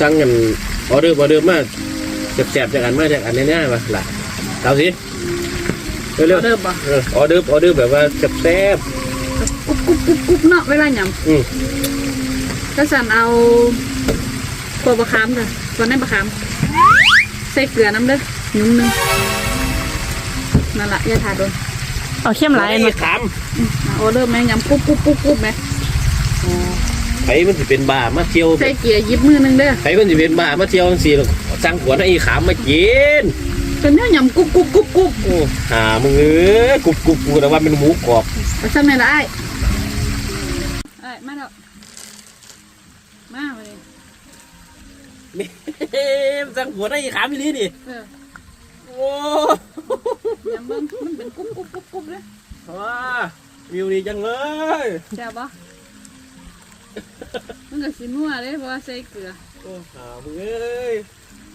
สั่งกันออเดอร์ออเดอร์มาแสบๆจากอันมาจากอันแน่ๆวะหล่ะเอาสิเร็วๆออเดอร์ป่ะออเดอร์ออเดอร์แบบว่าเจ็บแสบกุ๊บกุ๊บกุ๊บกุ๊บเนาะเวลาหยำอืมก็สั่นเอาตัวบะคามเลยตัวนั้นบะคามใส่เกลือน้ำเด้อหนุ่มนึงนั่นแหละยาทาโดน เอาเข้มหลายไอ้เนาะขามอะออเดอร์แม่งยำกุ๊บกุ๊บกุ๊บกุ๊บไหมไผมันสิเป็นบ้ามาเที่ยวใส่เกลือยิบมือหนึงเด้อไผมันสิเป็นบ้ามาเที่ยวจังซี่หรอกสั่งขวดให้ไอ้ขามมากินเป็นเนื้อยำกุ๊บกุ๊บกุ๊บกุ๊บโอ้หามึงเอ้ยกรุบกรุบกูแต่ว่าเป็นหมูกรอบไปซ้ำไหนละไอ้ไอ้มาแล้วมาเลยเฮ้ยสั่งขวดให้ไอ้ขามอีหลีดิเออโอ้ ว้าวิวดีจังเลยแซ่บปะมันก็สีนัวเลยเพราะว่าใส่เกลือโอ้หามึงเอ้ย